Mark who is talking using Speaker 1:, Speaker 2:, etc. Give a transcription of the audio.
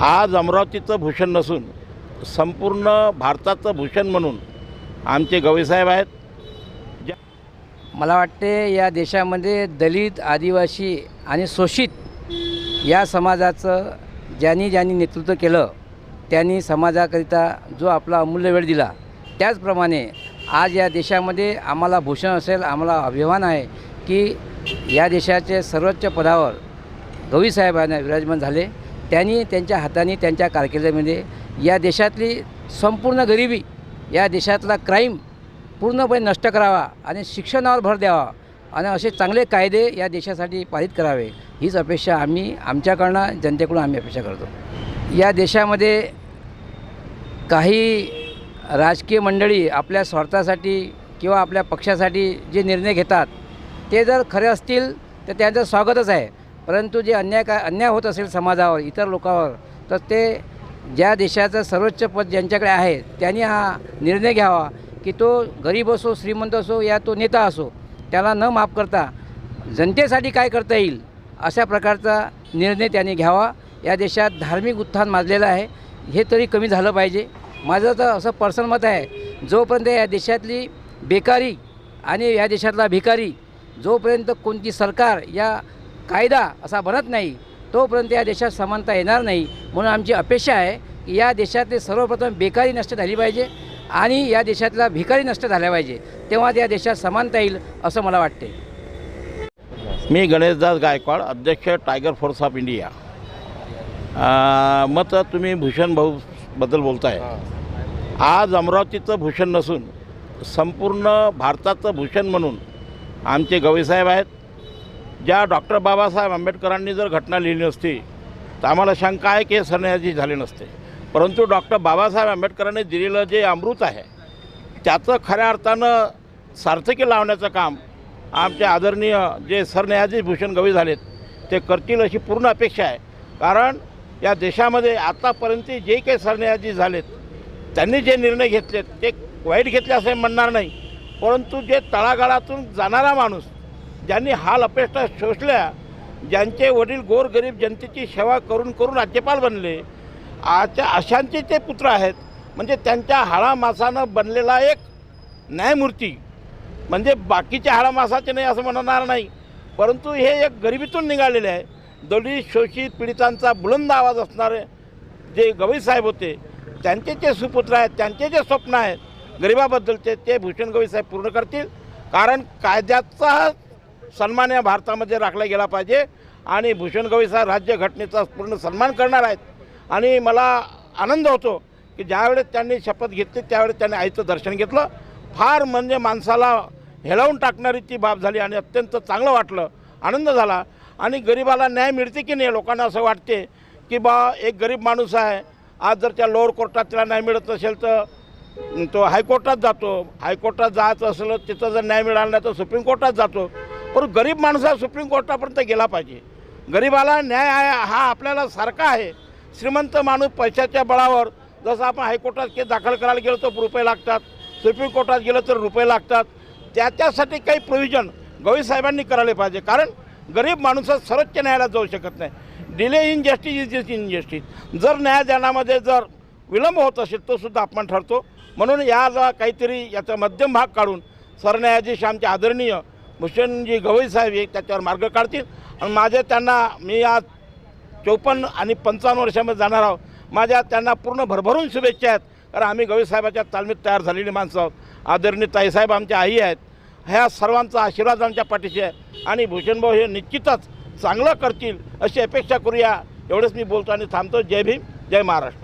Speaker 1: आज अमरावतीचं भूषण नसून संपूर्ण भारताचं भूषण म्हणून आमचे गवईसाहेब आहेत. ज्या
Speaker 2: मला वाटते या देशामध्ये दलित आदिवासी आणि शोषित या समाजाचं ज्यांनी ज्यांनी नेतृत्व केलं त्यांनी समाजाकरिता जो आपला अमूल्य वेळ दिला त्याचप्रमाणे आज या देशामध्ये आम्हाला भूषण असेल आम्हाला अभिमान आहे की या देशाचे सर्वोच्च पदावर गवीसाहेबांना विराजमान झाले. त्यांनी त्यांच्या हाताने त्यांच्या कारकिर्दीमध्ये या देशातली संपूर्ण गरिबी या देशातला क्राईम पूर्णपणे नष्ट करावा आणि शिक्षणावर भर द्यावा आणि असे चांगले कायदे या देशासाठी पारित करावे हीच अपेक्षा आम्ही आमच्याकडनं जनतेकडून आम्ही अपेक्षा करतो. या देशामध्ये काही राजकीय मंडळी आपल्या स्वार्थासाठी किंवा आपल्या पक्षासाठी जे निर्णय घेतात ते जर खरे असतील तर त्यांचं स्वागतच आहे. परंतु जे अन्याय का अन्याय होत असेल समाजावर इतर लोकांवर तर ते ज्या देशाचं सर्वोच्च पद ज्यांच्याकडे आहे त्यांनी हा निर्णय घ्यावा की तो गरीब असो श्रीमंत असो या तो नेता असो त्याला न माफ करता जनतेसाठी काय करता येईल अशा प्रकारचा निर्णय त्यांनी घ्यावा. या देशात धार्मिक उत्थान माजलेलं आहे. हे तरी कमी झालं पाहिजे. माझं तर असं पर्सनल मत आहे जोपर्यंत या देशातली बेकारी आणि या देशातला भिकारी जोपर्यंत कोणती सरकार या कायदा असा बनत नाही तोपर्यंत या देशात समानता येणार नाही. म्हणून आमची अपेक्षा आहे की या देशातले सर्वप्रथम बेकारी नष्ट झाली पाहिजे आणि या देशातला भिकारी नष्ट झाल्या पाहिजे. तेव्हा या देशात समानता येईल असं मला वाटते
Speaker 1: मी गणेशदास गायकवाड अध्यक्ष टायगर फोर्स ऑफ इंडिया. मग तर तुम्ही भूषण भाऊबद्दल बोलताय. आज अमरावतीचं भूषण नसून संपूर्ण भारताचं भूषण म्हणून आमचे गवईसाहेब आहेत ज्या डॉक्टर बाबासाहेब आंबेडकरांनी जर घटना लिहिली नसती तर आम्हाला शंका आहे की हे सरन्यायाधीश झाले नसते. परंतु डॉक्टर बाबासाहेब आंबेडकरांनी दिलेलं जे अमृत आहे त्याचं खऱ्या अर्थानं सार्थकी लावण्याचं काम आमचे आदरणीय जे सरन्यायाधीश भूषण गवई झालेत ते करतील अशी पूर्ण अपेक्षा आहे. कारण या देशामध्ये आतापर्यंत जे काही सरन्यायाधीश झालेत त्यांनी जे निर्णय घेतलेत ते वाईट घेतले असं म्हणणार नाही. परंतु जे तळागाळातून जाणारा माणूस ज्यांनी हाल अपेक्षा शोषल्या ज्यांचे वडील गोरगरीब जनतेची सेवा करून करून राज्यपाल बनले आजच्या अशांचे ते पुत्र आहेत. म्हणजे त्यांच्या हाडामासानं बनलेला एक न्यायमूर्ती. म्हणजे बाकीच्या हाडामासाचे नाही असं म्हणणार नाही. परंतु हे एक गरिबीतून निघालेले आहे. दलित शोषित पीडितांचा बुलंद आवाज असणारे जे गवई साहेब होते त्यांचे जे सुपुत्र आहेत त्यांचे जे स्वप्न आहेत गरिबाबद्दलचे ते भूषण गवईसाहेब पूर्ण करतील. कारण कायद्याचा सन्मान या भारतामध्ये राखला गेला पाहिजे. आणि भूषण गवई साहेब राज्यघटनेचा पूर्ण सन्मान करणार आहेत. आणि मला आनंद होतो की ज्यावेळेस त्यांनी शपथ घेतली त्यावेळेस त्यांनी आईचं दर्शन घेतलं. फार म्हणजे माणसाला हेलावून टाकणारी ती बाब झाली आणि अत्यंत चांगलं वाटलं. आनंद झाला. आणि गरिबाला न्याय मिळते की नाही लोकांना असं वाटते की बा एक गरीब माणूस आहे. आज जर त्या लोअर कोर्टात त्याला न्याय मिळत असेल तर तो हायकोर्टात जातो. हायकोर्टात जायचं असलं तिथं जर न्याय मिळाला नाही तर सुप्रीम कोर्टात जातो. पण गरीब माणूस हा सुप्रीम कोर्टापर्यंत गेला पाहिजे. गरिबाला न्याय आहे हा आपल्याला सारखा आहे. श्रीमंत माणूस पैशाच्या बळावर जसं आपण हायकोर्टात केस दाखल करायला गेलो तर रुपये लागतात सुप्रीम कोर्टात गेलं तर रुपये लागतात. त्याच्यासाठी काही प्रोव्हिजन गवई साहेबांनी करायला पाहिजे. कारण गरीब माणूस सर्वोच्च न्यायालयात जाऊ शकत नाही. Delay in justice is is injustice जर न्यायदानामध्ये जर विलंब होत असेल तो सुद्धा अपमान ठरतो. म्हणून याला काहीतरी याचा मध्यम भाग काढून सरन्यायाधीश आमचे आदरणीय भूषणजी गवई साहेब हे त्याच्यावर मार्ग काढतील. आणि माझे त्यांना मी आज चौपन्न आणि पंचावन्न वर्षामध्ये जाणार आहोत. माझ्या त्यांना पूर्ण भरभरून शुभेच्छा आहेत. कारण आम्ही गवई साहेबाच्या तालमीत तयार झालेली माणसं आहोत. आदरणीय ताईसाहेब आमच्या आई आहेत. ह्या सर्वांचा आशीर्वाद आमच्या पाठीशी आहे. आणि भूषणभाऊ हे निश्चितच चांगलं करतील अशी अपेक्षा करूया. एवढंच मी बोलतो आणि थांबतो. जय भीम जय महाराष्ट्र.